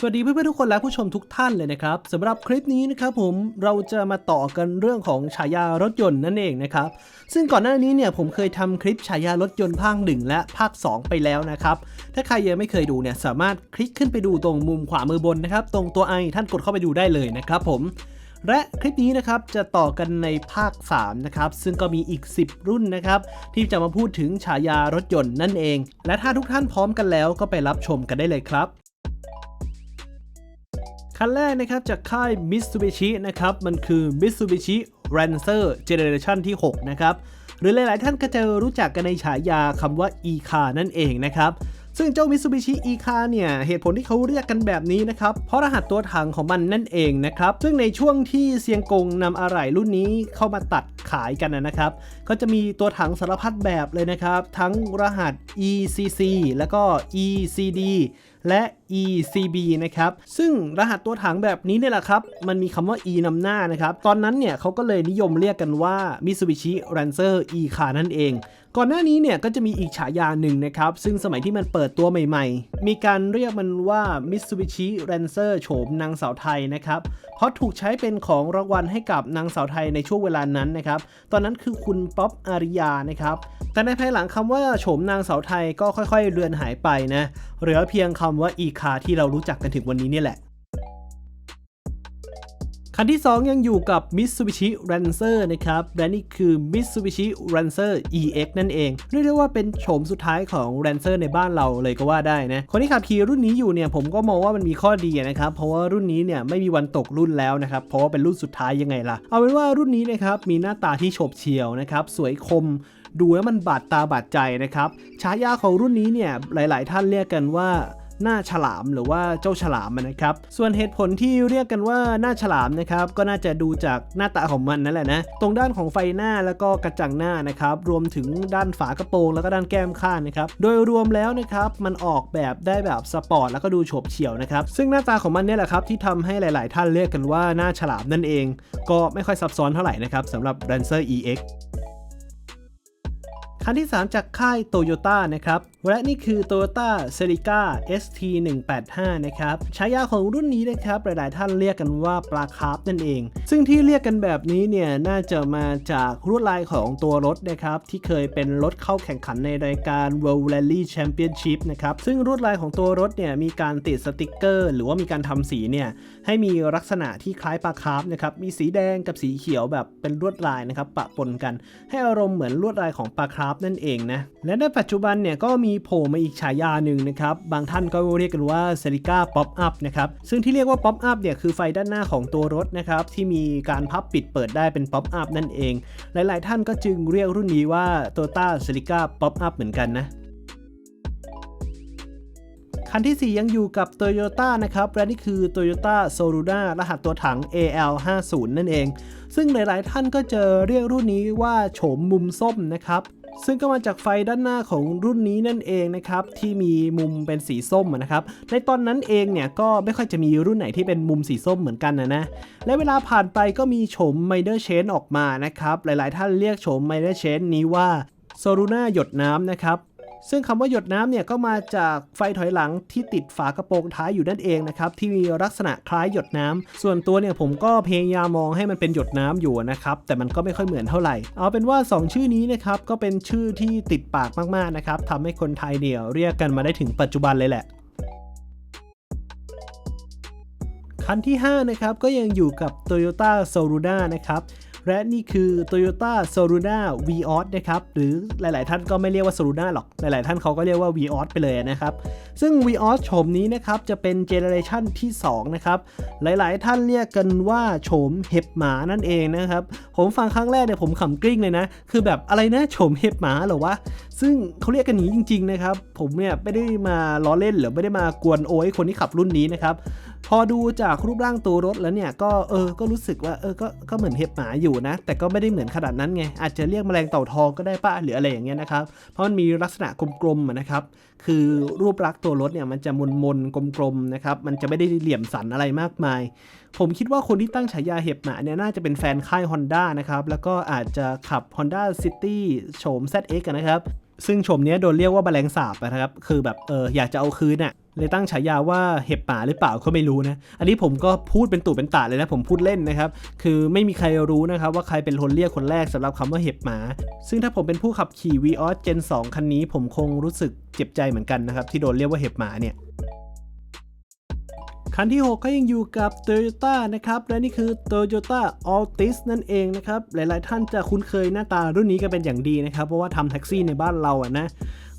สวัสดีเพื่อนๆทุกคนและผู้ชมทุกท่านเลยนะครับสำหรับคลิปนี้นะครับผมเราจะมาต่อกันเรื่องของฉายารถยนต์นั่นเองนะครับซึ่งก่อนหน้านี้เนี่ยผมเคยทำคลิปฉายารถยนต์ภาค 1 และภาค 2 ไปแล้วนะครับถ้าใครยังไม่เคยดูเนี่ยสามารถคลิกขึ้นไปดูตรงมุมขวามือบนนะครับตรงตัวไอท่านกดเข้าไปดูได้เลยนะครับผมและคลิปนี้นะครับจะต่อกันในภาค 3 นะครับ ซึ่งก็มีอีก 10 รุ่นนะครับ ที่จะมาพูดถึงฉายารถยนต์นั่นเอง และถ้าทุกท่านพร้อมกันแล้วก็ไปรับชมกันได้เลยครับ คันแรกนะครับจากค่าย Mitsubishi นะครับ มันคือ Mitsubishi Lancer Generation ที่ 6 นะครับ หรือหลาย ๆ ท่านก็จะรู้จักกันในฉายาคำว่า e-car นั่นเองนะครับ ซึ่งเจ้า Mitsubishi e-car เนี่ย เหตุผลที่เขาเรียกกันแบบนี้นะครับ เพราะรหัสตัวถังของมันนั่นเองนะครับ ซึ่งในช่วงที่เซียงกงนำอะไหล่รุ่นนี้เข้ามาตัดขายกันนะครับ ก็จะมีตัวถังสารพัดแบบเลยนะครับ ทั้งรหัส ECC แล้วก็ ECD และ ECB นะครับ ซึ่งรหัสตัวถังแบบนี้เนี่ยแหละครับ มันมีคำว่า E นำหน้านะครับ ตอนนั้นเนี่ยเขาก็เลยนิยมเรียกกันว่า Mitsubishi Lancer E-Car นั่นเอง ก่อนหน้านี้เนี่ยก็จะมีอีกฉายาหนึ่งนะครับ ซึ่งสมัยที่มันเปิดตัวใหม่ๆ มีการเรียกมันว่า Mitsubishi Lancer โฉมนางสาวไทยนะครับ เพราะถูกใช้เป็นของรางวัลให้กับนางสาวไทยในช่วงเวลานั้นนะครับ ตอนนั้นคือคุณป๊อปอาริยานะครับ แต่ในภายหลังคำว่าโฉมนางสาวไทยก็ค่อยๆ เลือนหายไปนะ เหลือเพียงคำว่า e คาที่เรารู้จักกันถึงวันนี้นี่แหละ คันที่ 2 ยังอยู่กับ Mitsubishi Lancer นะครับ และนี่คือ Mitsubishi Lancer EX นั่นเอง เรียกได้ว่าเป็นโฉมสุดท้ายของ Lancer ในบ้านเราเลยก็ว่าได้นะ คนที่ขับขี่รุ่นนี้อยู่เนี่ย ผมก็มองว่ามันมีข้อดีนะครับ เพราะว่ารุ่นนี้เนี่ยไม่มีวันตกรุ่นแล้วนะครับ เพราะว่าเป็นรุ่นสุดท้ายยังไงล่ะ เอาเป็นว่ารุ่นนี้นะครับมีหน้าตาที่โฉบเฉี่ยวนะครับสวยคมดูแล้วมันบาดตาบาดใจนะครับฉายาของรุ่นนี้เนี่ยหลาย ๆ ท่านเรียกกันว่า หน้าฉลามหรือว่าเจ้าฉลามนะครับ ส่วนเหตุผลที่เรียกกันว่าหน้าฉลามนะครับก็น่าจะดูจากหน้าตาของมันนั่นแหละนะ ตรงด้านของไฟหน้าแล้วก็กระจังหน้านะครับ รวมถึงด้านฝากระโปรงแล้วก็ด้านแก้มข้างนะครับ โดยรวมแล้วนะครับมันออกแบบได้แบบสปอร์ตแล้วก็ดูโฉบเฉี่ยวนะครับ ซึ่งหน้าตาของมันเนี่ยแหละครับที่ทำให้หลาย ๆ ท่านเรียกกันว่าหน้าฉลามนั่นเอง ก็ไม่ค่อยซับซ้อนเท่าไหร่นะครับสำหรับ Lancer EX คันที่ 3 จากค่าย Toyota นะครับและนี่คือ Toyota Celica ST 185 นะครับฉายาของรุ่นนี้นะครับหลายๆ ท่านเรียกกันว่าปลาคาร์ฟนั่นเอง ซึ่งที่เรียกกันแบบนี้เนี่ยน่าจะมาจากลวดลายของตัวรถนะครับที่เคยเป็นรถเข้าแข่งขันในรายการ World Rally Championship นะครับซึ่งลวดลายของตัวรถเนี่ยมีการติดสติกเกอร์ หรือว่ามีการทำสีเนี่ยให้มีลักษณะที่คล้ายปลาคาร์ฟนะครับมีสีแดงกับสีเขียวแบบเป็นลวดลายนะครับปะปนกัน ให้อารมณ์เหมือนลวดลายของปลาคาร์ฟนั่นเองนะ และในปัจจุบันเนี่ยก็มีโผล่มาอีกฉายาหนึ่งนะครับ บางท่านก็เรียกกันว่า c e l i c a Pop Up นะครับ ซึ่งที่เรียกว่า Pop Up เนี่ยคือไฟด้านหน้าของตัวรถนะครับ ที่มีการพับปิดเปิดได้เป็น Pop Up นั่นเอง หลายๆ ท่านก็จึงเรียกรุ่นนี้ว่า Toyota c e l i c a Pop Up เหมือนกันนะคันที่ 4 ยังอยู่กับ Toyota นะครับ และนี่คือ Toyota Soruna รหัสตัวถัง AL50 นั่นเอง ซึ่งหลาย ๆ ท่านก็จะเรียกรุ่นนี้ว่าโฉมมุมส้มนะครับ ซึ่งก็มาจากไฟด้านหน้าของรุ่นนี้นั่นเองนะครับที่มีมุมเป็นสีส้มนะครับในตอนนั้นเองเนี่ยก็ไม่ค่อยจะมีรุ่นไหนที่เป็นมุมสีส้มเหมือนกันนะนะและเวลาผ่านไปก็มีโฉม m i d e r Change ออกมานะครับหลายๆ ท่านเรียกโฉม m i d e r Change นี้ว่าโซลูน่าหยดน้ำนะครับ ซึ่งคำว่าหยดน้ำเนี่ยก็มาจากไฟถอยหลังที่ติดฝากระโปรงท้ายอยู่นั่นเองนะครับที่มีลักษณะคล้ายหยดน้ำส่วนตัวเนี่ยผมก็พยายามมองให้มันเป็นหยดน้ำอยู่นะครับแต่มันก็ไม่ค่อยเหมือนเท่าไหร่ เอาเป็นว่า 2 ชื่อนี้นะครับก็เป็นชื่อที่ติดปากมากๆนะครับทำให้คนไทยเนี่ยเรียกกันมาได้ถึงปัจจุบันเลยแหละคันที่ 5 นะครับ ก็ยังอยู่กับ Toyota Soruna นะครับ และนี่คือ Toyota Soruna v o s นะครับ หรือหลาย ๆ ท่านก็ไม่เรียกว่า Soruna หรอก หลาย ๆ ท่านเขาก็เรียกว่า v o s ไปเลยนะครับ ซึ่ง v o s โฉมนี้นะครับ จะเป็นเจเนอเรชันที่ 2 นะครับ หลาย ๆ ท่านเรียกกันว่าโฉมเห็บหมานั่นเองนะครับ ผมฟังครั้งแรกเนี่ยผมขำกริ้งเลยนะ คือแบบอะไรนะโฉมเห็บหมาหรอวะ ซึ่งเขาเรียกกันอย่างนี้จริง ๆ นะครับ ผมเนี่ยไม่ได้มาล้อเล่นหรือไม่ได้มากวนโอ้ยคนที่ขับรุ่นนี้นะครับ พอดูจากรูปร่างตัวรถแล้วเนี่ยก็เออก็รู้สึกว่าเออก็ก็เหมือนเห็บหมาอยู่นะ แต่ก็ไม่ได้เหมือนขนาดนั้นไง อาจจะเรียกแมลงเต่าทองก็ได้ป้าหรืออะไรอย่างเงี้ยนะครับ เพราะมันมีลักษณะกลมๆนะครับ คือรูปลักษณ์ตัวรถเนี่ยมันจะมนๆกลมๆนะครับ มันจะไม่ได้เหลี่ยมสันอะไรมากมาย ผมคิดว่าคนที่ตั้งฉายาเห็บหมาเนี่ยน่าจะเป็นแฟนค่าย Honda นะครับ แล้วก็อาจจะขับ Honda City โฉม ZX อะนะครับ ซึ่งโฉมเนี้ยโดนเรียกว่าแมลงสาบนะครับ คือแบบเอออยากจะเอาคืนอะ เลยตั้งฉายาว่าเห็บหมาหรือเปล่าก็ไม่รู้นะ อันนี้ผมก็พูดเป็นตู่เป็นตาเลยนะผมพูดเล่นนะครับ คือไม่มีใครรู้นะครับว่าใครเป็นคนเรียกคนแรกสำหรับคำว่าเห็บหมา ซึ่งถ้าผมเป็นผู้ขับขี่ v ีออส Gen 2คันนี้ ผมคงรู้สึกเจ็บใจเหมือนกันนะครับที่โดนเรียกว่าเห็บหมาเนี่ยคันที่ 6 ก็ยังอยู่กับ Toyota นะครับ และนี่คือ Toyota Altis นั่นเองนะครับ หลายๆท่านจะคุ้นเคยหน้าตารุ่นนี้กันเป็นอย่างดีนะครับ เพราะว่าทำแท็กซี่ในบ้านเราอะนะ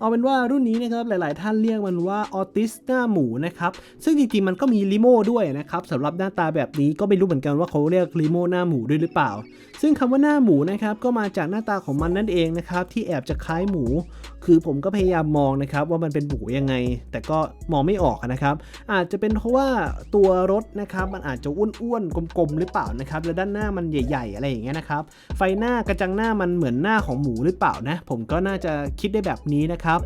เอาเป็นว่ารุ่นนี้นะครับหลาย ๆ ท่านเรียกมันว่าออติสหน้าหมูนะครับซึ่งจริง ๆ มันก็มีลิโม่ด้วยนะครับสำหรับหน้าตาแบบนี้ก็ไม่รู้เหมือนกันว่าเขาเรียกลิโม่หน้าหมูด้วยหรือเปล่า ซึ่งคำว่าหน้าหมูนะครับก็มาจากหน้าตาของมันนั่นเองนะครับที่แอบจะคล้ายหมูคือผมก็พยายามมองนะครับว่ามันเป็นหมูยังไง แต่ก็มองไม่ออกนะครับ อาจจะเป็นเพราะว่าตัวรถนะครับมันอาจจะอ้วนๆกลมๆหรือเปล่านะครับแล้วด้านหน้ามันใหญ่ ๆ อะไรอย่างเงี้ยนะครับไฟหน้ากระจังหน้ามันเหมือนหน้าของหมูหรือเปล่านะผมก็น่าจะคิดได้แบบนี้นะครับ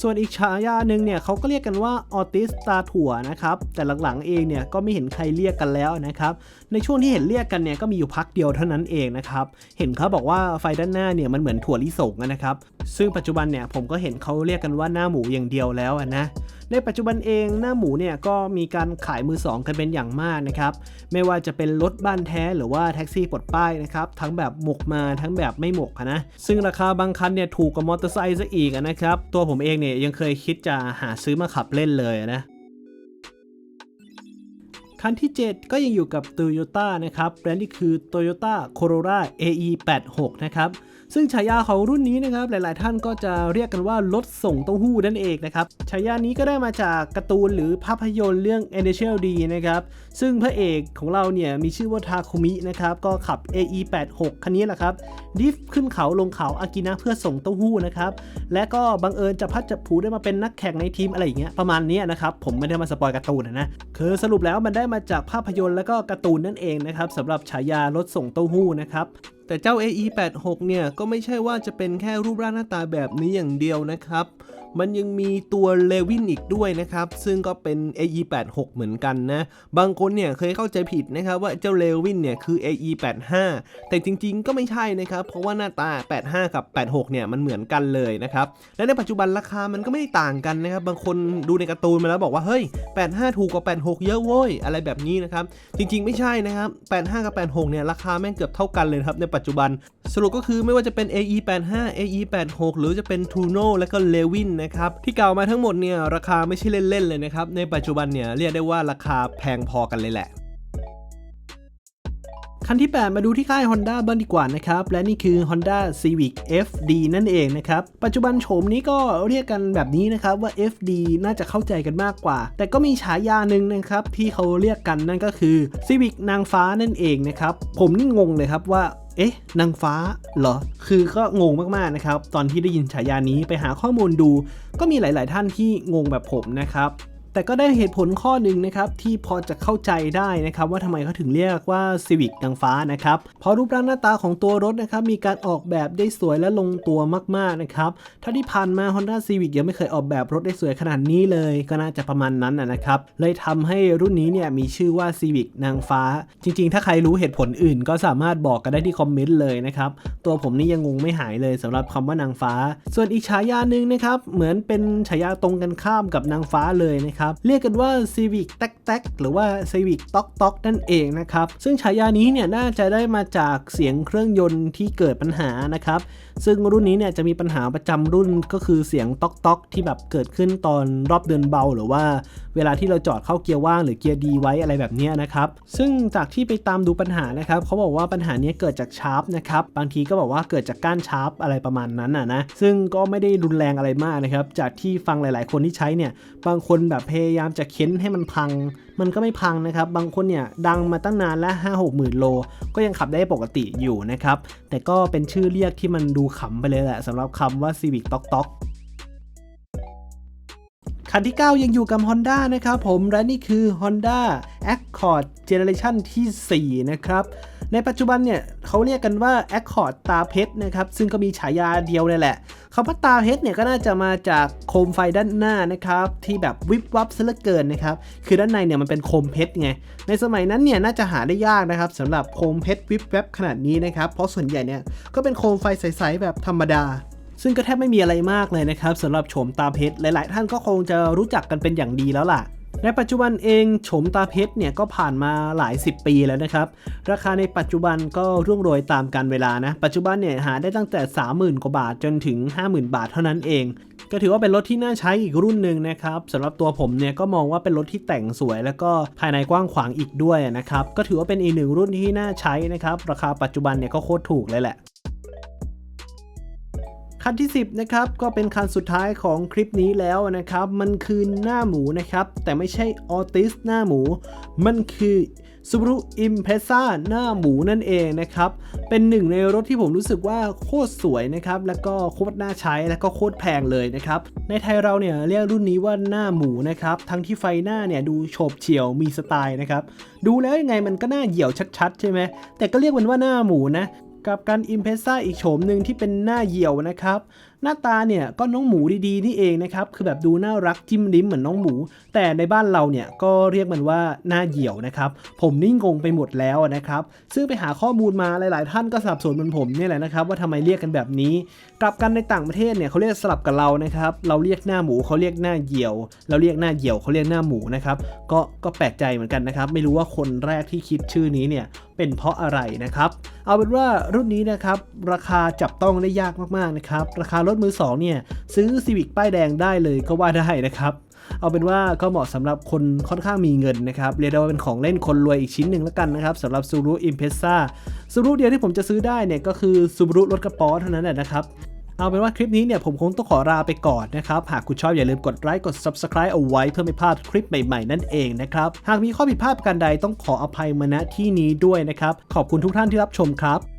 ส่วนอีกฉายาหนึ่งเนี่ยเขาก็เรียกกันว่าออติสตาถั่วนะครับ แต่หลังๆเองเนี่ยก็ไม่เห็นใครเรียกกันแล้วนะครับ ในช่วงที่เห็นเรียกกันเนี่ยก็มีอยู่พักเดียวเท่านั้นเองนะครับ เห็นเขาบอกว่าไฟด้านหน้าเนี่ยมันเหมือนถั่วลิสงนะครับ ซึ่งปัจจุบันเนี่ยผมก็เห็นเขาเรียกกันว่าหน้าหมูอย่างเดียวแล้วนะ ในปัจจุบันเองหน้าหมูเนี่ยก็มีการขายมือสองกันเป็นอย่างมากนะครับ ไม่ว่าจะเป็นรถบ้านแท้หรือว่าแท็กซี่ปลดป้ายนะครับ ทั้งแบบหมกมาทั้งแบบไม่หมกนะ ซึ่งราคาบางคันเนี่ยถูกกว่ามอเตอร์ไซค์ซะอีกนะครับ ตัวผมเองเนี่ยยังเคยคิดจะหาซื้อมาขับเล่นเลยนะคันที่ 7 ก็ยังอยู่กับ Toyota นะครับและนี่คือ Toyota Corolla AE86 นะครับซึ่งฉายาของรุ่นนี้นะครับหลาย ๆ ท่านก็จะเรียกกันว่ารถส่งเต้าหู้นั่นเองนะครับฉายานี้ก็ได้มาจากการ์ตูนหรือภาพยนตร์เรื่อง e n i t i a l D นะครับซึ่งพระเอกของเราเนี่ยมีชื่อว่าทาคุมินะครับก็ขับ AE86 คันนี้แหละครับดิฟขึ้นเขาลงเขาอากินะเพื่อส่งเต้าหู้นะครับและก็บังเอิญจะพัดจับผูได้มาเป็นนักแข่งในทีมอะไรอย่างเงี้ยประมาณนี้นะครับผมไม่ได้มาสปอยการ์ตูนนะนะคือสรุปแล้วมันได้มาจากภาพยนตร์แล้วก็การ์ตูนนั่นเองนะครับสำหรับฉายารถส่งเต้าหู้นะครับ แต่เจ้า AE86 เนี่ยก็ไม่ใช่ว่าจะเป็นแค่รูปร่างหน้าตาแบบนี้อย่างเดียวนะครับ มันยังมีตัวเลวินอีกด้วยนะครับ ซึ่งก็เป็น AE86 เหมือนกันนะ บางคนเนี่ยเคยเข้าใจผิดนะครับว่าเจ้าเลวินเนี่ยคือ AE85 แต่จริงๆก็ไม่ใช่นะครับ เพราะว่าหน้าตา 85 กับ 86 เนี่ยมันเหมือนกันเลยนะครับ และในปัจจุบันราคามันก็ไม่ได้ต่างกันนะครับ บางคนดูในการ์ตูนมาแล้วบอกว่าเฮ้ย 85 ถูกกว่า 86 เยอะโว้ยอะไรแบบนี้นะครับ จริงๆ ไม่ใช่นะครับ 85 กับ 86 เนี่ยราคาแม่งเกือบเท่ากันเลยครับในปัจจุบัน สรุปก็คือไม่ว่าจะเป็น AE85 AE86 หรือจะเป็น Tuno และก็ Levin นะครับ ที่กล่าวมาทั้งหมดเนี่ยราคาไม่ใช่เล่นๆเลยนะครับ ในปัจจุบันเนี่ยเรียกได้ว่าราคาแพงพอกันเลยแหละ คันที่ 8 มาดูที่ค่าย Honda บ้างดีกว่านะครับ และนี่คือ Honda Civic FD นั่นเองนะครับ ปัจจุบันโฉมนี้ก็เรียกกันแบบนี้นะครับว่า FD น่าจะเข้าใจกันมากกว่า แต่ก็มีฉายาหนึ่งนะครับ ที่เขาเรียกกันนั่นก็คือ Civic นางฟ้านั่นเองนะครับ ผมนี่งงเลยครับว่าเอ๊ะ นางฟ้าเหรอ คือก็งงมากๆนะครับ ตอนที่ได้ยินฉายานี้ไปหาข้อมูลดู ก็มีหลาย ๆ ท่านที่งงแบบผมนะครับ แต่ก็ได้เหตุผลข้อหนึ่งนะครับที่พอจะเข้าใจได้นะครับว่าทำไมเขาถึงเรียกว่า Civic นางฟ้านะครับเพราะรูปร่างหน้าตาของตัวรถนะครับมีการออกแบบได้สวยและลงตัวมากๆนะครับถ้าที่ผ่านมา Honda Civic ยังไม่เคยออกแบบรถได้สวยขนาดนี้เลย ก็น่าจะประมาณนั้นนะครับเลยทำให้รุ่นนี้เนี่ยมีชื่อว่า Civic นางฟ้า จริง ๆ ถ้าใครรู้เหตุผลอื่น ก็สามารถบอกกันได้ที่คอมเมนต์เลยนะครับตัวผมนี่ยังงงไม่หายเลยสำหรับคำว่านางฟ้า ส่วนอีกฉายาหนึ่งนะครับเหมือนเป็นฉายาตรงกันข้ามกับนางฟ้าเลยนะครับเรียกกันว่า Civic แท็กแทกหรือว่า Civic ต๊อกต๊อกนั่นเองนะครับ ซึ่งฉายานี้เนี่ยน่าจะได้มาจากเสียงเครื่องยนต์ที่เกิดปัญหานะครับ ซึ่งรุ่นนี้เนี่ยจะมีปัญหาประจำรุ่นก็คือเสียงต๊อกต๊อกที่แบบเกิดขึ้นตอนรอบเดินเบา หรือว่าเวลาที่เราจอดเข้าเกียร์ว่างหรือเกียร์ดีไว้อะไรแบบนี้นะครับ ซึ่งจากที่ไปตามดูปัญหานะครับเขาบอกว่าปัญหานี้เกิดจากชาร์ปนะครับ บางทีก็บอกว่าเกิดจากก้านชาร์ปอะไรประมาณนั้นนะนะ ซึ่งก็ไม่ได้รุนแรงอะไรมากนะครับ จากที่ฟังหลาย ๆ คนที่ใช้เนี่ย บางคนแบบพยายามจะเค้นให้มันพัง มันก็ไม่พังนะครับ บางคนเนี่ยดังมาตั้งนานแล้ว5 6หมื่นโล ก็ยังขับได้ปกติอยู่นะครับ แต่ก็เป็นชื่อเรียกที่มันดูขำไปเลยแหละสำหรับคำว่า Civic ต๊อกต๊อกคันที่ 9 ยังอยู่กับ Honda นะครับผม และนี่คือ Honda Accord Generation ที่ 4 นะครับ ในปัจจุบันเนี่ยเขาเรียกกันว่า Accord ตาเพชรนะครับซึ่งก็มีฉายาเดียวเลยแหละคำว่าตาเพชรเนี่ยก็น่าจะมาจากโคมไฟด้านหน้านะครับที่แบบวิบวับซะเหลือเกินนะครับคือด้านในเนี่ยมันเป็นโคมเพชรไงในสมัยนั้นเนี่ยน่าจะหาได้ยากนะครับสำหรับโคมเพชรวิบแวบขนาดนี้นะครับเพราะส่วนใหญ่เนี่ยก็เป็นโคมไฟใสๆแบบธรรมดาซึ่งก็แทบไม่มีอะไรมากเลยนะครับสำหรับโฉมตาเพชรหลาย ๆ ท่านก็คงจะรู้จักกันเป็นอย่างดีแล้วล่ะ ในปัจจุบันเองโฉมตาเพชรเนี่ยก็ผ่านมาหลาย 10 ปีแล้วนะครับ ราคาในปัจจุบันก็ร่วงโรยตามการเวลานะ ปัจจุบันเนี่ยหาได้ตั้งแต่ 30,000 กว่าบาทจนถึง 50,000 บาทเท่านั้นเอง ก็ถือว่าเป็นรถที่น่าใช้อีกรุ่นหนึ่งนะครับสำหรับตัวผมเนี่ยก็มองว่าเป็นรถที่แต่งสวย แล้วก็ภายในกว้างขวางอีกด้วยนะครับก็ถือว่าเป็นอีกหนึ่งรุ่นที่น่าใช้นะครับราคาปัจจุบันเนี่ยก็โคตรถูกเลยแหละ คันที่ 10นะครับก็เป็นคันสุดท้ายของคลิปนี้แล้วนะครับ มันคือหน้าหมูนะครับ แต่ไม่ใช่ออติสหน้าหมู มันคือ Subaru Impreza หน้าหมูนั่นเองนะครับ เป็นหนึ่งในรถที่ผมรู้สึกว่าโคตรสวยนะครับ แล้วก็โคตรน่าใช้แล้วก็โคตรแพงเลยนะครับ ในไทยเราเนี่ยเรียกรุ่นนี้ว่าหน้าหมูนะครับ ทั้งที่ไฟหน้าเนี่ยดูโฉบเฉี่ยวมีสไตล์นะครับ ดูแล้วยังไงมันก็น่าเหี่ยวชัดๆ ใช่ไหมแต่ก็เรียกมันว่าหน้าหมูนะ กับการอิมเพรสซ่าอีกโฉมหนึ่งที่เป็นหน้าเหี่ยวนะครับหน้าตาเนี่ยก็น้องหมูดีๆนี่เองนะครับ คือแบบดูน่ารักจิ้มลิ้มเหมือนน้องหมู แต่ในบ้านเราเนี่ยก็เรียกมันว่าหน้าเหี่ยวนะครับ ผมนี่งงไปหมดแล้วนะครับ ซึ่งไปหาข้อมูลมาหลาย ๆ ท่านก็สับสนเหมือนผมนี่แหละนะครับ ว่าทำไมเรียกกันแบบนี้ กลับกันในต่างประเทศเนี่ยเขาเรียกสลับกับเรานะครับ เราเรียกหน้าหมูเขาเรียกหน้าเหี่ยว เราเรียกหน้าเหี่ยวเขาเรียกหน้าหมูนะครับ ก็ก็แปลกใจเหมือนกันนะครับ ไม่รู้ว่าคนแรกที่คิดชื่อนี้เนี่ยเป็นเพราะอะไรนะครับ เอาเป็นว่ารุ่นนี้นะครับราคาจับต้องได้ยากมาก ๆ นะครับ ราคารถมือสองเนี่ยซื้อ Civic ป้ายแดงได้เลยก็ว่าได้นะครับ เอาเป็นว่าก็เหมาะสำหรับคนค่อนข้างมีเงินนะครับ เรียกได้ว่าเป็นของเล่นคนรวยอีกชิ้นหนึ่งแล้วกันนะครับสำหรับ Subaru Impreza Subaru เดียวที่ผมจะซื้อได้เนี่ยก็คือ Subaru รถกระป๋อเท่านั้นแหละนะครับเอาเป็นว่าคลิปนี้เนี่ยผมคงต้องขอลาไปก่อนนะครับ หากคุณชอบอย่าลืมกดไลค์กด Subscribe เอาไว้เพื่อไม่พลาดคลิปใหม่ๆ นั่นเองนะครับ หากมีข้อผิดพลาดประการใดต้องขออภัยมาณที่นี้ด้วยนะครับ ขอบคุณทุกท่านที่รับชมครับ